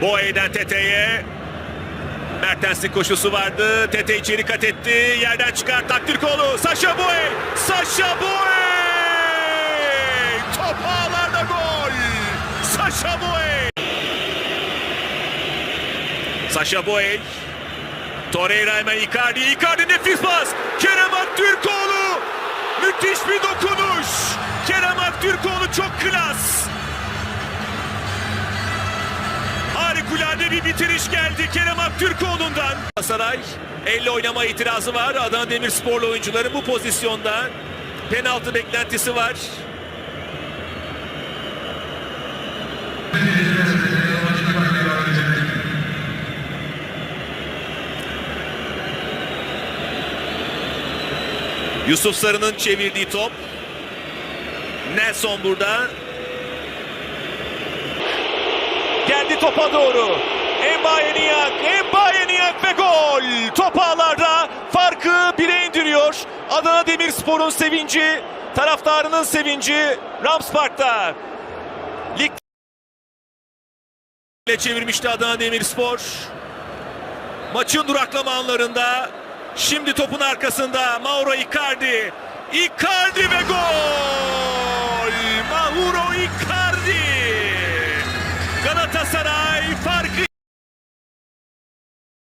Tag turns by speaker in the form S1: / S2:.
S1: Boye'den Tete'ye. Mertens'in koşusu vardı. Tete içeri kat etti. Yerden çıkar Takdirkoğlu. Saşa Boye. Saşa Boye. Top ağlarda gol. Saşa Boye. Saşa Boye. Torreira hemen Icardi. Icardi nefis pas. Kerem Aktürkoğlu. Müthiş bir dokunuş. Kerem Aktürkoğlu çok klas. Harikulade bir bitiriş geldi Kerem Aktürkoğlu'ndan. Galatasaray elle oynama itirazı var. Adana Demirsporlu oyuncuların bu pozisyonda penaltı beklentisi var. Yusuf Sarı'nın çevirdiği top. Nelson burada. Geldi topa doğru. Embaye Niyak, Embaye Niyak ve gol. Top ağlarda farkı bire indiriyor. Adana Demirspor'un sevinci, taraftarının sevinci Rams Park'ta. Lig ile çevirmişti Adana Demirspor. Maçın duraklama anlarında şimdi topun arkasında Mauro Icardi. Icardi ve gol!